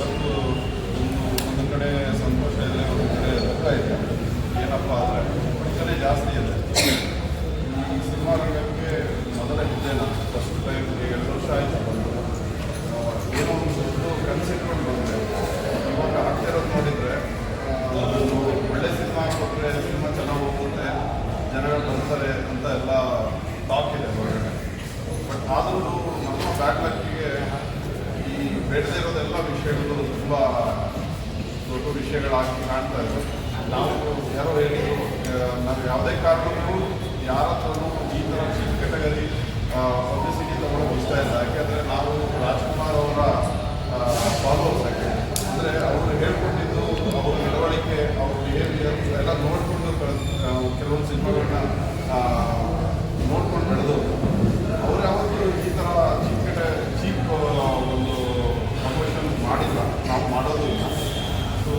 ಇವತ್ತು ಒಂದು ಒಂದು ಕಡೆ ಸಂತೋಷ ಇದೆ, ಒಂದು ಕಡೆ ದುಃಖ ಇದೆ. ಏನಪ್ಪ ಆದರೆ ಪ್ರಶ್ನೆ ಜಾಸ್ತಿ ಇದೆ. ಈ ಸಿನಿಮಾ ರಂಗಕ್ಕೆ ಮೊದಲ ಹೆಜ್ಜೆ ನಾನು ಫಸ್ಟ್ ಟೈಮ್ ಎರಡು ವರ್ಷ ಆಯಿತು ಬಂದು. ಏನೋ ಒಂದು ದೊಡ್ಡ ಕನ್ಸಿಟ್ಕೊಂಡು ಬಂದೆ. ಇವಾಗ ಆಗ್ತಿರೋದು ನೋಡಿದರೆ ಒಳ್ಳೆ ಸಿನಿಮಾ ಕೊಟ್ಟರೆ ಸಿನಿಮಾ ಚೆನ್ನಾಗಿ ಹೋಗುತ್ತೆ, ಜನಗಳು ಬರ್ತಾರೆ ಅಂತ ಎಲ್ಲ ಟಾಕ್ ಇದೆ ಬಟ್ ಆದರೂ ನಮ್ಮ ಬ್ಯಾಕ್ಲಕ್ಕಿಗೆ ಈ ಬೇಡದೇ ತುಂಬ ದೊಡ್ಡ ವಿಷಯಗಳಾಗಿ ಕಾಣ್ತಾ ಇದೆ ನಾವು ಯಾರೋ ಹೇಳಿದ್ರು ನಾವು ಯಾವುದೇ ಕಾರಣಕ್ಕೂ ಯಾರ ಹತ್ರನೂ ಈ ಥರ ಚಿಕ್ಕ ಕೆಟಗರಿ ಪಬ್ಲಿಸಿಟಿ ತಗೊಳ್ಳೋಕೆ ಇಷ್ಟ ಇಲ್ಲ. ಯಾಕೆಂದರೆ ನಾವು ರಾಜ್ಕುಮಾರ್ ಅವರ ಫಾಲೋವರ್ಸ್ ಯಾಕೆ ಅಂದರೆ ಅವರು ಹೇಳ್ಕೊಟ್ಟಿದ್ದು ಅವ್ರ ನಡವಳಿಕೆ ಅವ್ರ ಬಿಹೇವಿಯರ್ ಎಲ್ಲ ನೋಡಿಕೊಂಡು ಕೆಲವೊಂದು ಸಿನಿಮಾಗಳನ್ನ ನೋಡ್ಕೊಂಡು ಬೆಳೆದು ಅವ್ರು ಯಾವತ್ತೂ ಈ ಥರ ಚಿಕ್ಕ ಚೀಪ್ ಒಂದು ಪ್ರಮೋಷನ್ ಮಾಡಿಲ್ಲ ನಾವು ಮಾಡೋದು ಇಲ್ಲ ಸೊ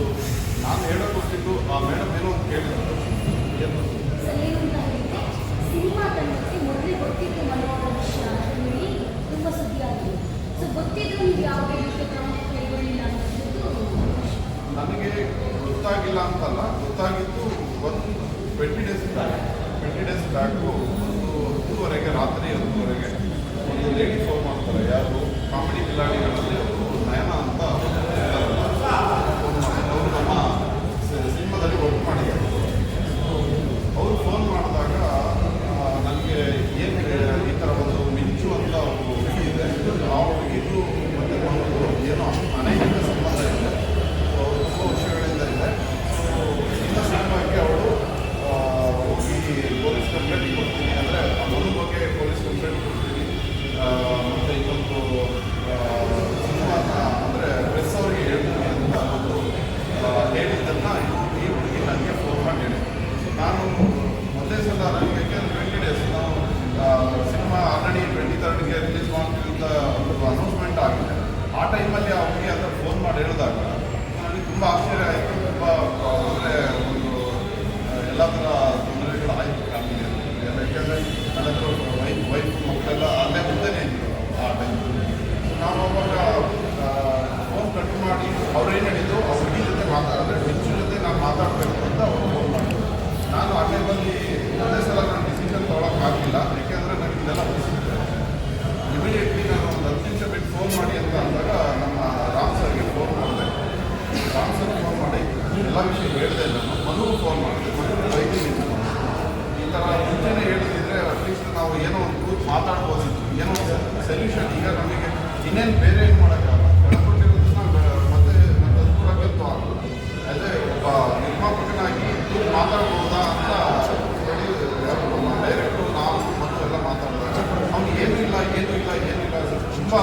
ನಾನು ಹೇಳೋಕೆ ಕೊಟ್ಟಿದ್ದು ಆ ಮೇಡಮ್ ಏನೋ ಒಂದು ಕೇಳಿದ್ರು ಸಿನಿಮಾ ತುಂಬ ಸುದ್ದಿ ಆಗಿದೆ ನನಗೆ ಗೊತ್ತಾಗಿಲ್ಲ ಅಂತಲ್ಲ, ಗೊತ್ತಾಗಿದ್ದು ಒಂದು twenty days back twenty days back ಒಂದು ಹತ್ತುವರೆಗೆ ರಾತ್ರಿ ಹತ್ತುವರೆಗೆ ಒಂದು ಲೇಡಿ ಫೋನ್ ಮಾಡ್ತಾರೆ ಯಾರು ಕಾಮಿಡಿ ಕಿಲಾಡಿಗಳಲ್ಲಿ ಅವರು ನಯನ ಅಂತ ಇದ್ದಾರಲ್ಲ, ಫೋನ್ ಮಾಡಿ ಅವರು ನಮ್ಮ ಸಿನಿಮಾದಲ್ಲಿ ವರ್ಕ್ ಮಾಡಿದ್ದಾರೆ ಅವರು ಫೋನ್ ಮಾಡಿದಾಗ ನನಗೆ ಏನು ಈ ಥರ ಒಂದು ಮಿಂಚು ಅಂತ ಒಂದು ಹುಡುಗಿ ಇದೆ ಆ ಹುಡುಗಿದು ಮತ್ತು ಒಂದು ಏನೋ ಅನೇಕ ಸಂಬಂಧ ಇದೆ ಅವರು ತುಂಬ ವರ್ಷಗಳಿಂದ ಇದೆ ಸೊ ಇಂಥ ಸಿನಿಮಾಕ್ಕೆ ಅವಳು ಆ, ಹೋಗಿ ಪೊಲೀಸ್ ಕಂಪ್ಲೇಂಟ್ ಕೊಡ್ತೀನಿ ಅಂದರೆ ಆ ಮಗು ಬಗ್ಗೆ ಪೊಲೀಸ್ ಕಂಪ್ಲೇಂಟ್ ಕೊಡ್ತೀನಿ ಆ, ಮತ್ತು ಇನ್ನೊಂದು ಸಿನಿಮಾನ ಅಂದರೆ ಪ್ರೆಸ್ ಅವರಿಗೆ ಹೇಳ್ತೀನಿ ಅಂತ ಒಂದು ಆ, ಹೇಳಿದ್ದನ್ನು ಈ ಹುಡುಗಿ ನನಗೆ ಫೋನ್ ಮಾಡಿ ಹೇಳಿ ಸೊ ನಾನು ಮೊದಲೇ ಸಲ ನನಗೆ ಯಾಕೆಂದ್ರೆ ಟ್ವೆಂಟಿ ಡೇಸ್ ನಾವು ಸಿನಿಮಾ ಆಲ್ರೆಡಿ ಟ್ವೆಂಟಿ ತರ್ಡ್ಗೆ ರಿಲೀಸ್ ಮಾಡ್ತೀವಿ ಅಂತ ಒಂದು ಅನೌನ್ಸ್ಮೆಂಟ್ ಆಗಿದೆ ಆ ಟೈಮಲ್ಲಿ ಅವರಿಗೆ ಅಂತ ಫೋನ್ ಮಾಡಿ ಹೇಳಿದಾಗ ನನಗೆ ತುಂಬ ಆಶ್ಚರ್ಯ ಆಯಿತು. ತುಂಬ, ಅಂದರೆ ಒಂದು ಎಲ್ಲ ಥರ ತೊಂದರೆಗಳು ಆಯಿತು ಫ್ಯಾಮಿಲಿ ಯಾಕೆಂದರೆ ನನ್ನ ಹತ್ರ ವೈಫ್ ವೈಫ್ ಮಕ್ಕಳೆಲ್ಲ ಅಲ್ಲೇ ಮುಂದೆನೇ ಇದ್ರು ಆ ಟೈಮಲ್ಲಿ ನಾವು ಅವಾಗ ಫೋನ್ ಕಟ್ ಮಾಡಿ ಅವ್ರು ಏನು ಹೇಳಿದ್ದು ಅವ್ರ ಹುಡುಗಿ ಜೊತೆ ಮಾತಾಡಿದ್ರೆ ಹೆಚ್ಚು ಜೊತೆ ನಾನು ಮಾತಾಡಬೇಕು ಅಂತ ಅವ್ರು ಫೋನ್ ಮಾಡಿದ್ರು ನಾನು ಆ ಟೈಮಲ್ಲಿ ಒಂದೇ ಸಲ ನಾನು ಡಿಸಿಷನ್ ತೊಗೊಳಕ್ಕಾಗಲಿಲ್ಲ ಯಾಕೆಂದರೆ ನನಗೆ ಇದೆಲ್ಲ ಗೊತ್ತಿದೆ ಇಮಿಡಿಯೇಟ್ಲಿ ನಾನು ಒಂದು ಹತ್ತು ನಿಮಿಷ ಬಿಟ್ಟು ಫೋನ್ ಮಾಡಿ ಅಂತ ಅಂದಾಗ ನಮ್ಮ ರಾಮ್ ಸರ್ಗೆ ಫೋನ್ ಮಾಡಿದೆ ರಾಮ್ ಸರ್ ಫೋನ್ ಮಾಡಿ ಎಲ್ಲ ವಿಷಯ ಹೇಳಿದೆ ನಾನು ಮನುಗೂ ಫೋನ್ ಮಾಡಿದೆ ಮನುಗೆ ವೈದ್ಯ ಈ ಥರ ಮುಂಚೆನೇ ಹೇಳಿದ್ರೆ ಅಟ್ಲೀಸ್ಟ್ ನಾವು ಏನೋ ಒಂದು ಕೂತ್ ಮಾತಾಡ್ಬೋದಿತ್ತು ಏನೋ ಒಂದು ಸೊಲ್ಯೂಷನ್ ಈಗ ನಮಗೆ ಇನ್ನೇನು ಬೇರೆ ಏನು ಮಾಡೋಕ್ಕಾಗಲ್ಲ. ಮತ್ತೆ ಮತ್ತೆ ತಂದ್ಕೊಡೋಕ್ಕಂತೂ ಆಗಲ್ಲ. ಅದೇ ಒಬ್ಬ ನಿರ್ಮಾಪಕನಾಗಿ ಮಾತಾಡ್ಬೋದಾ ಅಂತ ನಾವು ಮತ್ತು ಎಲ್ಲ ಮಾತಾಡಿದಾಗ ಅವ್ನು ಏನೂ ಇಲ್ಲ ಏನೂ ಇಲ್ಲ ಏನೂ ಇಲ್ಲ ತುಂಬ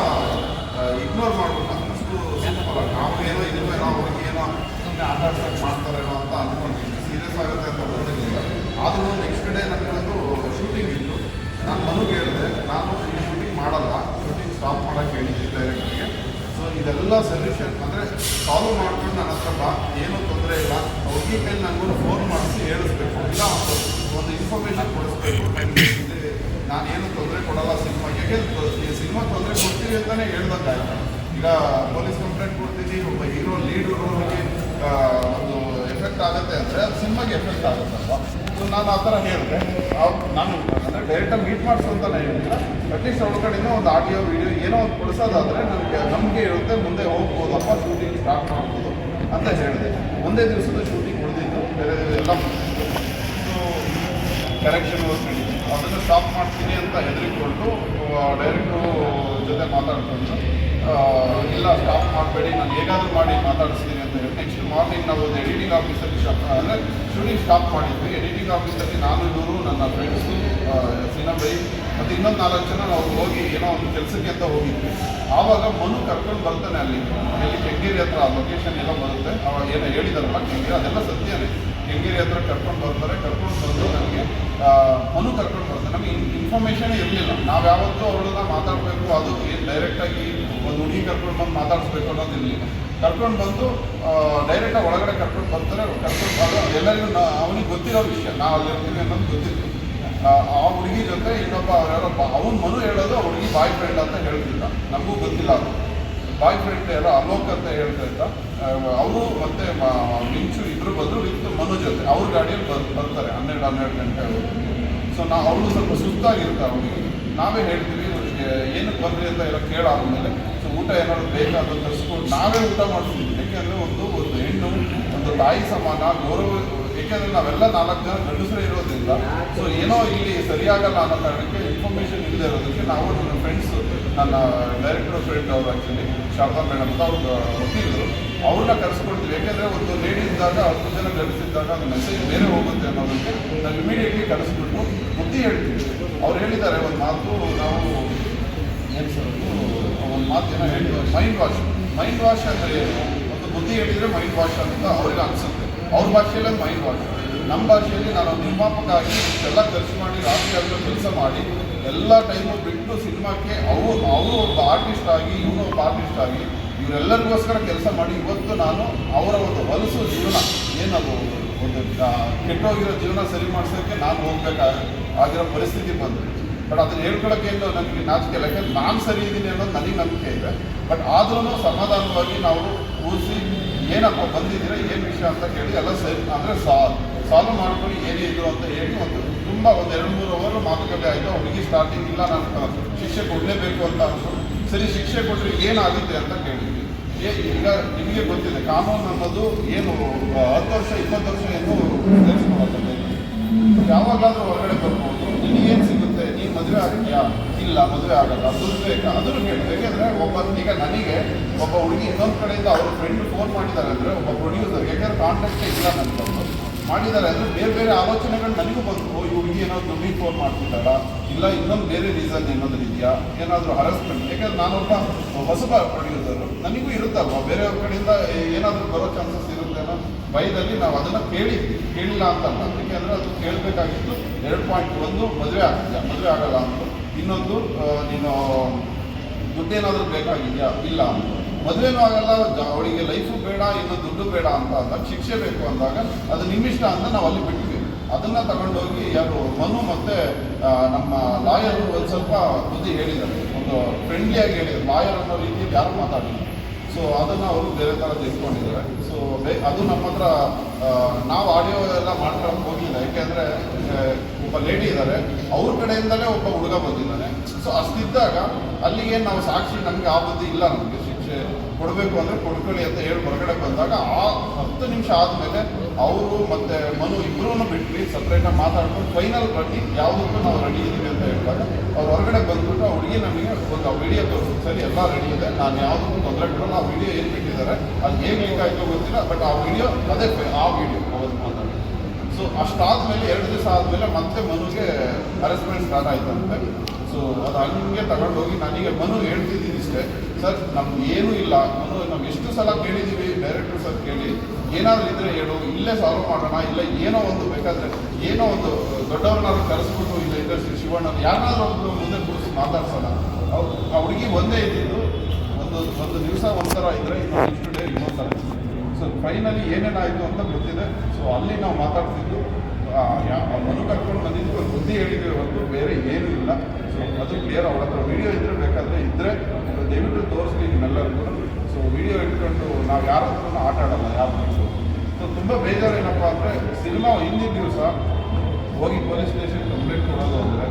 ಇಗ್ನೋರ್ ಮಾಡ್ಬಿಟ್ಟು ಅಷ್ಟು ಸಿಂಪಲ್ ನಾವು ಏನೋ ಇದಿಲ್ಲ ನಾವು ಅವ್ರಿಗೆ ಏನೋ ಸುಮ್ಮನೆ ಆಟ ಮಾಡ್ತಾರೇನೋ ಅಂತ ಅಂದ್ಕೊಂಡಿದ್ದೀನಿ ಸೀರಿಯಸ್ ಆಗುತ್ತೆ ಅಂತ ಗೊತ್ತಿರಲಿಲ್ಲ. ಆದರೂ ನೆಕ್ಸ್ಟ್ ಡೇ ನನಗೊಂದು ಶೂಟಿಂಗ್ ಇತ್ತು. ನಾನು ಮನುಗೆ ಹೇಳಿದೆ, ನಾನು ಈ ಶೂಟಿಂಗ್ ಮಾಡಲ್ಲ. ಸ್ಟಾಪ್ ಮಾಡೋಕ್ಕೆ ಹೇಳಿದ್ದೆ ಡೈರೆಕ್ಟ್ರಿಗೆ ಸೊ ಇದೆಲ್ಲ ಸೊಲ್ಯೂಷನ್ ಅಂದರೆ ಸಾಲ್ವ್ ಮಾಡ್ಕೊಂಡು ನನ್ನ ಹತ್ರ ಬಾ. ಏನೂ ತೊಂದರೆ ಇಲ್ಲ. ಅವ್ರಿಗೆ ಮೇಲೆ ನನಗೊಂದು ಫೋನ್ ಮಾಡಿಸಿ ಹೇಳಿಸ್ಬೇಕು. ಇಲ್ಲ, ಒಂದು ಇನ್ಫಾರ್ಮೇಷನ್ ಕೊಡಿಸ್ಬೇಕು. ನಾನು ನಾನೇನು ತೊಂದರೆ ಕೊಡಲ್ಲ ಸಿನಿಮಾಗೆ. ಈ ಸಿನಿಮಾ ತೊಂದರೆ ಕೊಡ್ತೀವಿ ಅಂತಲೇ ಹೇಳ್ದಂಗಾಯ್ತು. ಈಗ ಪೊಲೀಸ್ ಕಂಪ್ಲೇಂಟ್ ಕೊಡ್ತೀನಿ. ಒಬ್ಬ ಹೀರೋ ಲೀಡ್ ರೋಲ್ಗೆ ಒಂದು ಎಫೆಕ್ಟ್ ಆಗುತ್ತೆ ಅಂದರೆ ಅದು ಸಿನಿಮಾಗೆ ಎಫೆಕ್ಟ್ ಆಗುತ್ತಲ್ವ? ಸೊ ನಾನು ಆ ಥರ ಹೇಳಿದೆ. ಅವ್ರು ನಾನು ಅಂದರೆ ಡೈರೆಕ್ಟಾಗಿ ಮೀಟ್ ಮಾಡಿಸು ಅಂತ ನಾನು ಹೇಳಿಲ್ಲ ಅಟ್ಲೀಸ್ಟ್ ಅವ್ರ ಕಡೆಯಿಂದ ಒಂದು ಆಡಿಯೋ ವಿಡಿಯೋ ಏನೋ ಒಂದು ಕೊಡಿಸೋದಾದರೆ ನನಗೆ, ನಮಗೆ ಇರುತ್ತೆ, ಮುಂದೆ ಹೋಗ್ಬೋದಪ್ಪ ಶೂಟಿಂಗ್ ಸ್ಟಾರ್ಟ್ ಮಾಡ್ಬೋದು ಅಂತ ಹೇಳಿದೆ. ಒಂದೇ ದಿವಸದ ಶೂಟಿಂಗ್ ಉಳಿದಿತ್ತು ಬೇರೆ ಎಲ್ಲ ಕರೆಕ್ಷನ್ ವರ್ಕ್ ಅದನ್ನು ಸ್ಟಾಪ್ ಮಾಡ್ತೀನಿ ಅಂತ ಹೆದರಿಕೊಂಡು ಡೈರೆಕ್ಟು ಜೊತೆ ಮಾತಾಡ್ಕೊಂಡು ಇಲ್ಲ ಸ್ಟಾಪ್ ಮಾಡಬೇಡಿ, ನಾನು ಹೇಗಾದರೂ ಮಾಡಿ ಮಾತಾಡಿಸ್ತೀನಿ ಅಂತ ಹೇಳಿ. ನೆಕ್ಸ್ಟ್ ಮಾರ್ನಿಂಗ್ ನಾವು ಒಂದು ಎಡಿಟಿಂಗ್ ಆಫೀಸಲ್ಲಿ ಶಾಪ್ ಅಂದರೆ ಶೂಟಿಂಗ್ ಸ್ಟಾಪ್ ಮಾಡಿದ್ವಿ. ಎಡಿಟಿಂಗ್ ಆಫೀಸಲ್ಲಿ ನಾನು ಇವರು ನನ್ನ ಫ್ರೆಂಡ್ಸು ಸಿನಬೈ ಮತ್ತು ಇನ್ನೊಂದು ನಾಲ್ಕು ಜನ ನಾವು ಹೋಗಿ ಏನೋ ಒಂದು ಕೆಲಸಕ್ಕೆ ಅಂತ ಹೋಗಿದ್ವಿ. ಆವಾಗ ಮನು ಕರ್ಕೊಂಡು ಬರ್ತಾನೆ ಅಲ್ಲಿ. ಎಲ್ಲಿ ಕೆಂಗೇರಿ ಹತ್ರ ಲೊಕೇಶನ್ ಎಲ್ಲ ಬರುತ್ತೆ. ಅವಾಗ ಏನು ಹೇಳಿದಾರಲ್ಲ ಕೆಂಗೇರಿ, ಅದೆಲ್ಲ ಸತ್ಯನೇ. ಕೆಂಗೇರಿ ಹತ್ರ ಕರ್ಕೊಂಡು ಬರ್ತಾರೆ, ಕರ್ಕೊಂಡು ಬಂದು ನಮಗೆ ಮನು ಕರ್ಕೊಂಡು ಬರ್ತಾರೆ. ನಮಗೆ ಇನ್ಫಾರ್ಮೇಷನ್ ಇರಲಿಲ್ಲ. ನಾವು ಯಾವತ್ತೂ ಅವ್ರನ್ನ ಮಾತಾಡಬೇಕು, ಅದು ಏನು ಡೈರೆಕ್ಟಾಗಿ ಒಂದು ಹುಡುಗಿ ಕರ್ಕೊಂಡು ಬಂದು ಮಾತಾಡಿಸ್ಬೇಕು ಅನ್ನೋದು ಇರಲಿಲ್ಲ. ಕರ್ಕೊಂಡು ಬಂದು ಡೈರೆಕ್ಟಾಗಿ ಒಳಗಡೆ ಕರ್ಕೊಂಡು ಬರ್ತಾರೆ. ಕರ್ಕೊಂಡು ಎಲ್ಲರಿಗೂ ಅವನಿಗೆ ಗೊತ್ತಿರೋ ವಿಷಯ. ನಾವು ಅಲ್ಲಿರ್ತೀವಿ ಅನ್ನೋದು ಗೊತ್ತಿತ್ತು ಆ ಹುಡುಗಿ ಜೊತೆ ಇನ್ನೊಬ್ಬ ಯಾರೊಬ್ಬ ಅವನ ಮನು ಹೇಳೋದು ಹುಡುಗಿ ಬಾಯ್ ಫ್ರೆಂಡ್ ಅಂತ ಹೇಳ್ತಿಲ್ಲ ನಮಗೂ ಗೊತ್ತಿಲ್ಲ ಅದು. ಬಾಯ್ ಫ್ರೆಂಡ್ ಎಲ್ಲ ಅಲೋಕ್ ಅಂತ ಹೇಳ್ತಾ ಇದ್ದ. ಅವರು ಮತ್ತೆ ಮಿಂಚು ಇಬ್ರು ಬದಲು ವಿತ್ ಮನು ಜೊತೆ. ಅವ್ರ ಗಾಡಿಯಲ್ಲಿ ಬರ್, ಬರ್ತಾರೆ, ಹನ್ನೆರಡು ಹನ್ನೆರಡು ಗಂಟೆ ಸೊ ನಾ ಅವಳು ಸ್ವಲ್ಪ ಸುಸ್ತಾಗಿರುತ್ತೆ ಅವಳಿಗೆ ನಾವೇ ಹೇಳ್ತೀವಿ ಏನಕ್ಕೆ ಬಂದ್ರಿ ಅಂತ ಎಲ್ಲ ಕೇಳಾದ್ಮೇಲೆ ಸೊ ಊಟ ಏನಾದ್ರು ಬೇಕಾದ ತರಿಸ್ಕೊಂಡು ನಾವೇ ಊಟ ಮಾಡಿಸ್ತೀವಿ ಯಾಕೆಂದರೆ ಒಂದು ಒಂದು ಹೆಣ್ಣು, ಒಂದು ತಾಯಿ ಸಮಾನ, ಗೌರವ ಏಕೆಂದರೆ ನಾವೆಲ್ಲ ನಾಲ್ಕು ಜನ ಗಂಡಸರೇ ಇರೋದ್ರಿಂದ ಸೊ ಏನೋ ಇಲ್ಲಿ ಸರಿಯಾಗಲ್ಲ ಅನ್ನೋ ಕಾರಣಕ್ಕೆ ಇನ್ಫಾರ್ಮೇಷನ್ ಇಲ್ಲದೆ ಇರೋದಕ್ಕೆ ನಾವು ನನ್ನ ಫ್ರೆಂಡ್ಸ್ ನನ್ನ ಡೈರೆಕ್ಟರ್ ಫ್ರೆಂಡ್ ಅವರು ಆ್ಯಕ್ಚುಲಿ ಶಾರದಾ ಮೇಡಮ್ ಅಂತ ಅವ್ರು ವಕೀಲರು, ಅವ್ರನ್ನ ಕರೆಸ್ಕೊಡ್ತೀವಿ. ಯಾಕೆಂದರೆ ಒಂದು ಲೇಡಿ ಇದ್ದಾಗ ಹತ್ತು ಜನ ಗಂಡಸಿದ್ದಾಗ ಅದು ಮೆಸೇಜ್ ಬೇರೆ ಹೋಗುತ್ತೆ ಅನ್ನೋದಕ್ಕೆ ನಾವು ಇಮಿಡಿಯೇಟ್ಲಿ ಕರೆಸ್ಬಿಟ್ಟು ಬುದ್ಧಿ ಹೇಳ್ತೀವಿ. ಅವ್ರು ಹೇಳಿದ್ದಾರೆ, ಒಂದು ಮಾತು ನಾವು ಏನು ಸರ್ ಒಂದು ಮಾತು ಏನೋ ಹೇಳಿ ಮೈಂಡ್ ವಾಶ್ ಮೈಂಡ್ ವಾಶ್ ಅಂದರೆ ಏನು? ಒಂದು ಬುದ್ಧಿ ಹೇಳಿದರೆ ಮೈಂಡ್ ವಾಶ್ ಅಂತ ಅವ್ರಿಗೆ ಅನಿಸುತ್ತೆ. ಅವ್ರ ಭಾಷೆಯಲ್ಲೇ ಮೈಂಡ್ ವಾಶ್ ನಮ್ಮ ಭಾಷೆಯಲ್ಲಿ ನಾನು ನಿರ್ಮಾಪಕ ಆಗಿ ಇಷ್ಟೆಲ್ಲ ಖರ್ಚು ಮಾಡಿ ಹಗಲು ಕೆಲಸ ಮಾಡಿ, ಎಲ್ಲ ಟೈಮು ಬಿಟ್ಟು ಸಿನಿಮಾಕ್ಕೆ ಅವರು ಅವರು ಒಬ್ಬ ಆರ್ಟಿಸ್ಟ್ ಆಗಿ, ಇವನು ಒಬ್ಬ ಆರ್ಟಿಸ್ಟ್ ಆಗಿ, ಇವರೆಲ್ಲರಿಗೋಸ್ಕರ ಕೆಲಸ ಮಾಡಿ ಇವತ್ತು ನಾನು ಅವರ ಒಂದು ಹೊಲಸು ಜೀವನ. ಏನದು ಒಂದು ಕೆಟ್ಟೋಗಿರೋ ಜೀವನ ಸರಿ ಮಾಡಿಸೋಕ್ಕೆ ನಾನು ಹೋಗ್ಬೇಕಾಗ ಆಗಿರೋ ಪರಿಸ್ಥಿತಿ ಬಂತು. ಬಟ್ ಅದನ್ನ ಹೇಳ್ಕೊಳಕ್ಕೆ ಏನು ನನಗೆ ನಾಚಿಕೆ ಇಲ್ಲ. ನಾನು ಸರಿ ಇದ್ದೀನಿ ಅನ್ನೋದು ನನಗೆ ನಂಬಿಕೆ ಇದೆ. ಬಟ್ ಆದ್ರೂ ಸಮಾಧಾನವಾಗಿ ನಾವು ಕೂರಿಸಿ ಏನಪ್ಪ ಬಂದಿದ್ದೀರಾ, ಏನು ವಿಷಯ ಅಂತ ಕೇಳಿ ಎಲ್ಲ ಸರಿ, ಅಂದರೆ ಸಾಲ್ವ್ ಮಾಡ್ಕೊಂಡು ಏನೇ ಇದ್ರು ಅಂತ ಹೇಳಿ ಒಂದು ತುಂಬ ಒಂದು ಎರಡು ಮೂರು ಅವರ್ ಮಾತುಕತೆ ಆಯಿತು ಹುಡುಗಿ ಸ್ಟಾರ್ಟಿಂಗ್ ಇಲ್ಲ, ನಾನು ಶಿಕ್ಷೆ ಕೊಡಲೇಬೇಕು ಅಂತ ಅನ್ಸು ಸರಿ, ಶಿಕ್ಷೆ ಕೊಟ್ಟರೆ ಏನಾಗುತ್ತೆ ಅಂತ ಕೇಳಿದ್ವಿ. ಏ, ಈಗ ನಿಮಗೆ ಗೊತ್ತಿದೆ, ಕಾನೂನು ಅನ್ನೋದು ಏನು ಹತ್ತು ವರ್ಷ, ಇಪ್ಪತ್ತು ವರ್ಷ ಏನು ಯಾವಾಗಾದರೂ ಹೊರಗಡೆ ಬರ್ಬೋದು, ನಿನಗೇನು ಸಿಗುತ್ತೆ? ನೀನು ಮದುವೆ ಆಗಿದ್ಯಾ? ಇಲ್ಲ, ಮದುವೆ ಆಗಲ್ಲ. ಬೇಕಾ? ಅದನ್ನು ಕೇಳಿದೆ ಯಾಕೆಂದ್ರೆ ಒಬ್ಬ, ಈಗ ನನಗೆ ಒಬ್ಬ ಹುಡುಗಿ ಇನ್ನೊಂದು ಕಡೆಯಿಂದ ಅವ್ರ ಫ್ರೆಂಡ್ ಫೋನ್ ಮಾಡಿದ್ದಾರೆ ಅಂದರೆ ಒಬ್ಬ ಪ್ರೊಡ್ಯೂಸರ್ ಯಾಕೆಂದ್ರೆ ಕಾಂಟ್ಯಾಕ್ಟೇ ಇಲ್ಲ ಅವರು ಮಾಡಿದ್ದಾರೆ ಅಂದರೆ ಬೇರೆ ಬೇರೆ ಆಲೋಚನೆಗಳು ನನಗೂ ಬಂತು. ಈ ಹುಡುಗಿ ಏನಾದ್ರು ದುಡ್ಡಿಗೆ ಫೋನ್ ಮಾಡ್ತಿದ್ದಾರಾ ಇಲ್ಲ, ಇನ್ನೊಂದು ಬೇರೆ ರೀಸನ್ ಏನಾದರೂ ಇದೆಯಾ? ಏನಾದರೂ ಹರಸ್ಮೆಂಟ್ ಯಾಕಂದ್ರೆ ನಾನೊಬ್ಬ ಹೊಸಬ ಪ್ರೊಡ್ಯೂಸರ್ ನನಗೂ ಇರುತ್ತಲ್ವ? ಬೇರೆಯವ್ರ ಕಡೆಯಿಂದ ಏನಾದರೂ ಬರೋ ಚಾನ್ಸಸ್ ಇರುತ್ತೆ ಅನ್ನೋ ಭಯದಲ್ಲಿ ನಾವು ಅದನ್ನು ಕೇಳಿದ್ವಿ. ಕೇಳಿಲ್ಲ ಅಂತಲ್ಲ. ಯಾಕೆಂದರೆ ಅದು ಕೇಳಬೇಕಾಗಿತ್ತು. ಎರಡು ಪಾಯಿಂಟ್ ಒಂದು, ಮದುವೆ ಆಗ್ತಿದೆ. ಮದುವೆ ಆಗಲ್ಲ ಅಂತ. ಇನ್ನೊಂದು ನೀನು ದುಡ್ಡೇನಾದರೂ ಬೇಕಾಗಿದೆಯಾ? ಇಲ್ಲ ಮದುವೆನೂ ಆಗಲ್ಲ ಅವಳಿಗೆ ಲೈಫು ಬೇಡ, ಇನ್ನು ದುಡ್ಡು ಬೇಡ ಅಂತ ಅಂದಾಗ, ಶಿಕ್ಷೆ ಬೇಕು ಅಂದಾಗ, ಅದು ನಿಮ್ಮಿಷ್ಟ ಅಂತ ನಾವು ಅಲ್ಲಿ ಬಿಟ್ವಿ ಅದನ್ನು ತಗೊಂಡೋಗಿ ಯಾರು ಮನು ಮತ್ತು ನಮ್ಮ ಲಾಯರು ಒಂದು ಸ್ವಲ್ಪ ಬುದ್ಧಿ ಹೇಳಿದ್ದಾರೆ. ಒಂದು ಫ್ರೆಂಡ್ಲಿಯಾಗಿ ಹೇಳಿದ್ದಾರೆ. ಲಾಯರ್ ಅನ್ನೋ ರೀತಿಯಲ್ಲಿ ಯಾರು ಮಾತಾಡಿಲ್ಲ. ಸೊ ಅದನ್ನು ಅವರು ಬೇರೆ ಥರ ತಿಳ್ಕೊಂಡಿದ್ದಾರೆ. ಸೊ ಅದು ನಮ್ಮ ಹತ್ರ ನಾವು ಆಡಿಯೋ ಎಲ್ಲ ಮಾಡ್ಕೊಂಡು ಹೋಗಿಲ್ಲ. ಯಾಕೆಂದರೆ ಒಬ್ಬ ಲೇಡಿ ಇದ್ದಾರೆ ಅವ್ರ ಕಡೆಯಿಂದಲೇ ಒಬ್ಬ ಹುಡುಗ ಬಂದಿದ್ದಾನೆ ಸೊ ಅಷ್ಟಿದ್ದಾಗ ಅಲ್ಲಿಗೆ ನಾವು ಸಾಕ್ಷಿ ನಮಗೆ ಆ ಬುದ್ಧಿ ಇಲ್ಲ ನಮಗೆ, ಶಿಕ್ಷೆ ಕೊಡಬೇಕು ಅಂದರೆ ಕೊಡ್ಕೊಳ್ಳಿ ಅಂತ ಹೇಳಿ ಹೊರಗಡೆ ಬಂದಾಗ ಆ ಹತ್ತು ನಿಮಿಷ ಆದಮೇಲೆ ಅವರು ಮತ್ತೆ ಮನು ಇಬ್ಬರೂ ಬಿಟ್ವಿ ಸಪ್ರೇಟಾಗಿ ಮಾತಾಡ್ಕೊಂಡು ಫೈನಲ್ ಬನ್ನಿ ಯಾವುದಕ್ಕೂ ನಾವು ರೆಡಿ ಇದ್ದೀವಿ ಅಂತ ಹೇಳಿದಾಗ ಅವ್ರು ಹೊರಗಡೆ ಬಂದ್ಬಿಟ್ಟು ಆ ಹುಡುಗಿ ನಮಗೆ ಒಂದು ವಿಡಿಯೋ ತೋರಿಸಿ ಸರಿ, ಎಲ್ಲ ರೆಡಿ ಇದೆ, ನಾನು ಯಾವುದಕ್ಕೂ ತೊಂದರೆ ಕೊಡೋಲ್ಲ, ಆ ವಿಡಿಯೋ ಏನು ಬಿಟ್ಟಿದ್ದಾರೆ, ಅದು ಲಿಂಕ್ ಆಯಿತು ಗೊತ್ತಿಲ್ಲ ಬಟ್ ಆ ವಿಡಿಯೋ ಅದೇ ಆ ವಿಡಿಯೋ ಸೊ ಅಷ್ಟಾದ್ಮೇಲೆ ಎರಡು ದಿವಸ ಆದಮೇಲೆ ಮತ್ತೆ ಮನುಗೆ ಹರೆಸ್ಮೆಂಟ್ ಸ್ಟಾರ್ಟ್ ಅಂತ. ಸೊ ಅದು ಹಂಗೆ ತಗೊಂಡೋಗಿ ನನಗೆ ಮನು ಹೇಳ್ತಿದ್ದೀನಿ ಇಷ್ಟೇ. ಸರ್ ನಮ್ಗೆ ಏನೂ ಇಲ್ಲ. ಮನು, ನಾವು ಎಷ್ಟು ಸಲ ಕೇಳಿದ್ದೀವಿ ಡೈರೆಕ್ಟರ್ ಸರ್ ಕೇಳಿ, ಏನಾದರೂ ಇದ್ರೆ ಹೇಳು. ಇಲ್ಲೇ ಸಾಲ್ವ್ ಮಾಡೋಣ. ಇಲ್ಲ, ಏನೋ ಒಂದು ಬೇಕಾದ್ರೆ, ಏನೋ ಒಂದು ದೊಡ್ಡವ್ರನ್ನಾದ್ರು ಕರೆಸ್ಬಿಟ್ಟು ಇಲ್ಲ ಇದ್ರೆ ಶಿವಣ್ಣ ಯಾರನ್ನಾದ್ರೂ ಒಂದು ಮುಂದೆ ಕೂರಿಸಿ ಮಾತಾಡ್ಸೋಣ. ಅವ್ರು, ಆ ಹುಡುಗಿ ಒಂದೇ ಇದ್ದಿದ್ದು. ಒಂದು ಒಂದು ದಿವಸ ಒಂಥರ ಇದ್ರೆ ಇನ್ನೊಂದು ಡೇ ಇನ್ನೊಂದು ಥರ ಸೊ ಫೈನಲಿ ಏನೇನಾಯಿತು ಅಂತ ಗೊತ್ತಿದೆ. ಸೊ ಅಲ್ಲಿ ನಾವು ಮಾತಾಡ್ತಿದ್ದು ಮನು ಕರ್ಕೊಂಡು ಬಂದಿದ್ದು ಒಂದು ಬುದ್ಧಿ ಹೇಳಿದ್ವಿ ಹೊರತು ಬೇರೆ ಏನೂ ಇಲ್ಲ. ಸೊ ಅದು ಕ್ಲಿಯರ್ ಅವ್ರ ಹತ್ರ ವೀಡಿಯೋ ಇದ್ರೆ ಬೇಕಾದ್ರೆ ಇದ್ದರೆ ದಯವಿಟ್ಟು ತೋರಿಸ್ಲಿ ನಿಮ್ಮೆಲ್ಲರಿಗೂ. ಸೊ ವಿಡಿಯೋ ಇಟ್ಕೊಂಡು ನಾವು ಯಾರ ಹತ್ರನೂ ಆಟ ಆಡಲ್ಲ, ಯಾರು ಸೊ ತುಂಬ ಬೇಜಾರು ಏನಪ್ಪ ಅಂದರೆ ಸಿನಿಮಾ ಹಿಂದಿನ ದಿವಸ ಹೋಗಿ ಪೊಲೀಸ್ ಸ್ಟೇಷನ್ ಕಂಪ್ಲೇಂಟ್ ಕೊಡೋದು ಅಂದರೆ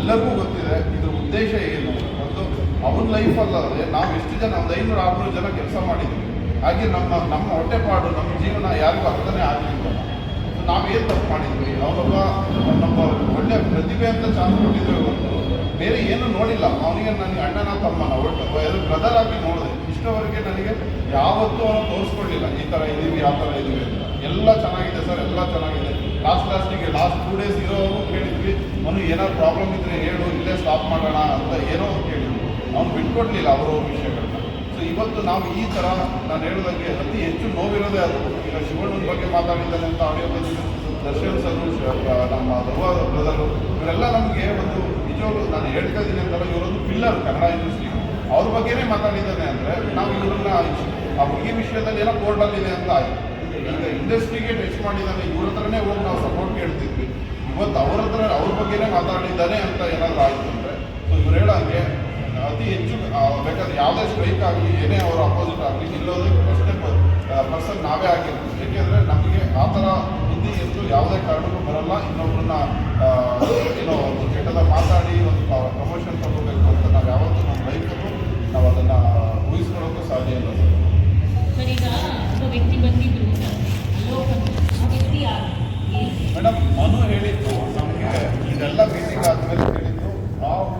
ಎಲ್ಲರಿಗೂ ಗೊತ್ತಿದೆ ಇದ್ರ ಉದ್ದೇಶ ಏನು. ಒಂದು ಅವನ ಲೈಫಲ್ಲದೆ ನಾವು ಎಷ್ಟು ಜನ, ಒಂದು ಐನೂರು ಆರುನೂರು ಜನ ಕೆಲಸ ಮಾಡಿದ್ದೀವಿ ಹಾಗೆ ನಮ್ಮ ನಮ್ಮ ಹೊಟ್ಟೆಪಾಡು, ನಮ್ಮ ಜೀವನ ಯಾರಿಗೂ ಅರ್ಥನೇ ಆಗಲಿಲ್ಲ. ನಾವೇನು ತಪ್ಪು ಮಾಡಿದ್ವಿ? ಅವನೊಬ್ಬ ನಮ್ಮ ಒಳ್ಳೆ ಪ್ರತಿಭೆ ಅಂತ ಚಾನ್ಸ್ ಕೊಟ್ಟಿದ್ವಿ ಹೊರತು ಬೇರೆ ಏನು ನೋಡಿಲ್ಲ. ಅವನಿಗೆ ನನಗೆ ಅಣ್ಣನ ತಮ್ಮನ, ಒಟ್ಟು ಬ್ರದರ್ ಆಗಿ ನೋಡಿದೆ. ಇಷ್ಟವರೆಗೆ ನನಗೆ ಯಾವತ್ತೂ ಅವನು ತೋರಿಸ್ಕೊಡ್ಲಿಲ್ಲ ಈ ಥರ ಇದ್ದೀವಿ ಆ ಥರ ಇದ್ದೀವಿ ಅಂತ. ಎಲ್ಲ ಚೆನ್ನಾಗಿದೆ ಸರ್, ಎಲ್ಲ ಚೆನ್ನಾಗಿದೆ. ಲಾಸ್ಟ್ ಲಾಸ್ಟಿಗೆ ಲಾಸ್ಟ್ ಟೂ ಡೇಸ್ ಇರೋವರೆಗೂ ಕೇಳಿದ್ವಿ. ಅವನು ಏನಾದ್ರು ಪ್ರಾಬ್ಲಮ್ ಇದ್ರೆ ಹೇಳು, ಇಲ್ಲೇ ಸ್ಟಾಪ್ ಮಾಡೋಣ ಅಂತ ಏನೋ ಕೇಳಿದ್ರು. ಅವ್ನು ಬಿಟ್ಕೊಡ್ಲಿಲ್ಲ ಅವರು ವಿಷಯಗಳನ್ನ ಸೊ ಇವತ್ತು ನಾವು ಈ ಥರ ನಾನು ಹೇಳಿದಂಗೆ ಅತಿ ಹೆಚ್ಚು ನೋವಿರೋದೇ ಅದು. ಈಗ ಶಿವಣ್ಣನ ಬಗ್ಗೆ ಮಾತಾಡಿದ್ದಾನೆ ಅಂತ ಆಡಿಯೋ ದರ್ಶನ್ ಸರ್ ನಮ್ಮ ಧ್ರುವ ಬ್ರದರು, ಇವರೆಲ್ಲ ನಮಗೆ ಒಂದು ನಿಜವಾಗ್ಲೂ ನಾನು ಹೇಳ್ತಾ ಇದ್ದೀನಿ ಅಂತಲ್ಲ, ಇವರೊಂದು ಪಿಲ್ಲರ್ ಕನ್ನಡ ಇಂಡಸ್ಟ್ರಿ ಅವ್ರ ಬಗ್ಗೆನೇ ಮಾತಾಡಿದ್ದಾನೆ ಅಂದರೆ ನಾವು ಇವರನ್ನ ಆ ಹುಡುಗಿ ವಿಷಯದಲ್ಲಿ ಏನೋ ಕೋರ್ಟಲ್ಲಿದೆ ಅಂತ ಆಯಿತು. ಈಗ ಇಂಡಸ್ಟ್ರಿಗೆ ಟಚ್ ಮಾಡಿದ್ದಾನೆ, ಇವ್ರ ಹತ್ರನೇ ಹೋಗಿ ನಾವು ಸಪೋರ್ಟ್ ಕೇಳ್ತಿದ್ವಿ. ಇವತ್ತು ಅವ್ರ ಹತ್ರ, ಅವ್ರ ಬಗ್ಗೆನೇ ಮಾತಾಡಿದ್ದಾನೆ ಅಂತ ಏನಾದರೂ ಆಯಿತು ಅಂದರೆ ಸೊ ಇವ್ರು ಹೇಳಂಗೆ ಅತಿ ಹೆಚ್ಚು ಬೇಕಾದ್ರೆ ಯಾವುದೇ ಸ್ಟ್ರೈಕ್ ಆಗಲಿ ಏನೇ ಅವರ ಅಪೋಸಿಟ್ ಆಗಲಿ ನಿಲ್ಲೋದಕ್ಕೆ ಫಸ್ಟ್ ಪರ್ಸನ್ ನಾವೇ ಆಗಿರ್ತೀವಿ. ಏಕೆಂದರೆ ನಮಗೆ ಆ ಥರ ಬುದ್ಧಿ ಎಷ್ಟು ಯಾವುದೇ ಕಾರಣಕ್ಕೂ ಬರಲ್ಲ. ಇನ್ನೊಬ್ಬರನ್ನ ಏನೋ ಒಂದು ಕೆಟ್ಟದ ಮಾತಾಡಿ ಒಂದು ಪ್ರಮೋಷನ್ ತಗೋಬೇಕು ಅಂತ ನಾವು ಯಾವತ್ತೂ ನಮ್ಮ ಲೈಫಲ್ಲೂ ನಾವು ಅದನ್ನು ಊಹಿಸ್ಕೊಳ್ಳೋಕ್ಕೂ ಸಾಧ್ಯ ಇಲ್ಲ. ಸರ್ ಈಗ ಒಬ್ಬ ವ್ಯಕ್ತಿ ಬಂದಿದ್ರು. ಮೇಡಮ್ ಮನು ಹೇಳಿದ್ದು ನಮಗೆ ಇದೆಲ್ಲ ಮೀಟಿಂಗ್ ಆದಮೇಲೆ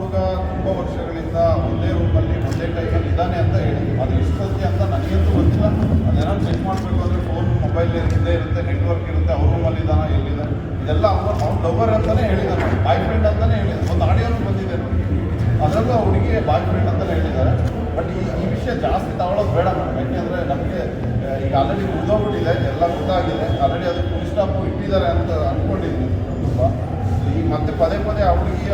ಹುಡುಗ ತುಂಬ ವರ್ಷಗಳಿಂದ ಒಂದೇ ರೂಮಲ್ಲಿ ಒಂದೇ ಟೈಪಲ್ಲಿ ಇದ್ದಾನೆ ಅಂತ ಹೇಳಿದ್ವಿ ಅದು ಎಷ್ಟು ಸತ್ಯ ಅಂತ ನನಗಂತೂ ಗೊತ್ತಿಲ್ಲ. ಅದೇನಾದ್ರು ಚೆಕ್ ಮಾಡಬೇಕು ಅಂದರೆ ಫೋನ್ ಮೊಬೈಲ್ ಇರುತ್ತೆ ಇರುತ್ತೆ ನೆಟ್ವರ್ಕ್ ಇರುತ್ತೆ, ಅವ್ರ ರೂಮಲ್ಲಿ ಇದ್ದಾನ ಎಲ್ಲಿದೆ ಇದೆಲ್ಲ ಅವನು ಅವ್ನು ಲವರ್ ಅಂತಲೇ ಹೇಳಿದ್ದಾನೆ ಬಾಯ್ ಫ್ರೆಂಡ್ ಅಂತಲೇ ಹೇಳಿದ್ದಾರೆ ಒಂದು ಆಡಿಯೋನು ಬಂದಿದೆ ಅದರಲ್ಲೂ ಹುಡುಗಿಗೆ ಬಾಯ್ ಫ್ರೆಂಡ್ ಅಂತಲೇ ಹೇಳಿದ್ದಾರೆ. ಬಟ್ ಈ ಈ ವಿಷಯ ಜಾಸ್ತಿ ತಗೊಳ್ಳೋದು ಬೇಡ ಮೇಡಮ್. ಯಾಕೆಂದರೆ ನಮಗೆ ಈಗ ಆಲ್ರೆಡಿ ಮುಗಿದೋಗ್ಬಿಟ್ಟಿದೆ ಎಲ್ಲ ಗೊತ್ತಾಗಿದೆ ಆಲ್ರೆಡಿ ಅದು ಫುಲ್ ಸ್ಟಾಪ್ ಇಟ್ಟಿದ್ದಾರೆ ಅಂತ ಅಂದ್ಕೊಂಡಿದ್ದೀನಿ ತುಂಬ ಈಗ ಮತ್ತೆ ಪದೇ ಪದೇ ಆ ಹುಡುಗಿ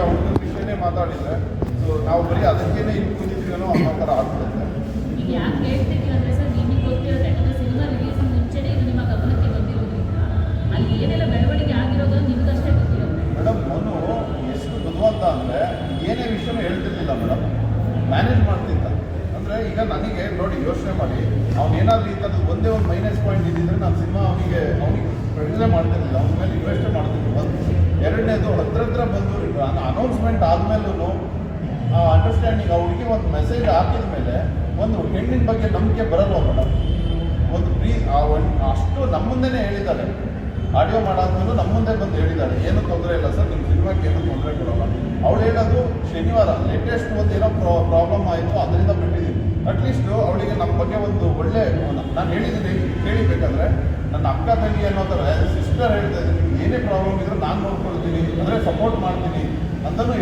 ಮಾತಾಡಿದರೆ ಸೊ ನಾವು ಬರೀ ಅದಕ್ಕೇನೆ ಇಲ್ಲಿ ಕೂತಿದ್ದೀವೇನೋ ಅನ್ನೋ ಥರ ಆಗ್ತದೆ ಮೇಡಮ್ ಮನು ಎಷ್ಟು ಬುದ್ಧಿವಂತ ಅಂದ್ರೆ ಏನೇ ವಿಷಯನೂ ಹೇಳ್ತಿರ್ಲಿಲ್ಲ ಮೇಡಮ್. ಮ್ಯಾನೇಜ್ ಮಾಡ್ತಿದ್ದ. ಅಂದ್ರೆ ಈಗ ನನಗೆ ನೋಡಿ ಯೋಚನೆ ಮಾಡಿ ಅವ್ನು ಏನಾದರೂ ಈ ಥರದ್ದು ಒಂದೇ ಒಂದು ಮೈನಸ್ ಪಾಯಿಂಟ್ ಇದ್ದಿದ್ರೆ ನಾನು ಸಿನಿಮಾ ಅವನಿಗೆ ಅವನಿಗೆ ಪ್ರೊಡ್ಯೂಸೇ ಮಾಡ್ತಿರ್ಲಿಲ್ಲ. ಅವನ ಮೇಲೆ ಇನ್ವೆಸ್ಟ್ ಮಾಡ್ತಿದ್ದೆ ಎರಡನೇದು ಹತ್ರ ಹತ್ರ ಬಂದು ಅನೌನ್ಸ್ಮೆಂಟ್ ಆದಮೇಲೂ ಆ ಅಂಡರ್ಸ್ಟ್ಯಾಂಡಿಂಗ್ ಆ ಹುಡುಗಿ ಒಂದು ಮೆಸೇಜ್ ಹಾಕಿದ ಮೇಲೆ ಒಂದು ಹೆಣ್ಣಿನ ಬಗ್ಗೆ ನಂಬಿಕೆ ಬರಲ್ಲ ಮೇಡಮ್ ಒಂದು ಪ್ರೀ, ಆ ಅಷ್ಟು ನಮ್ಮಂದೇ ಹೇಳಿದ್ದಾರೆ. ಆಡಿಯೋ ಮಾಡಾದ್ಮೇಲೂ ನಮ್ಮ ಮುಂದೆ ಬಂದು ಹೇಳಿದ್ದಾರೆ. ಏನು ತೊಂದರೆ ಇಲ್ಲ ಸರ್ ನಿಮ್ಮ ಸಿನಿಮಾಕ್ಕೆ ಏನು ತೊಂದರೆ ಕೊಡಲ್ಲ. ಅವಳು ಹೇಳೋದು ಶನಿವಾರ ಲೇಟೆಸ್ಟ್ ಒಂದು ಏನೋ ಪ್ರಾಬ್ಲಮ್ ಆಯಿತು, ಅದರಿಂದ ಬಿಟ್ಟಿದ್ದೀನಿ ಅಟ್ಲೀಸ್ಟು ಅವಳಿಗೆ ನಮ್ಮ ಬಗ್ಗೆ ಒಂದು ಒಳ್ಳೆ, ನಾನು ಹೇಳಿದ್ದೀನಿ ಕೇಳಿಬೇಕಾದ್ರೆ ನನ್ನ ಅಕ್ಕ ತಂಗಿ ಅನ್ನೋ ಥರ ಸಿಸ್ಟರ್ ಹೇಳ್ತಾ ಇದ್ದೀನಿ ಏನೇ ಪ್ರಾಬ್ಲಮ್ ಇದ್ರೂ ನಾನು ನೋಡ್ಕೊಳ್ತೀನಿ, ಅಂದರೆ ಸಪೋರ್ಟ್ ಮಾಡ್ತೀನಿ ಅಂತಲೂ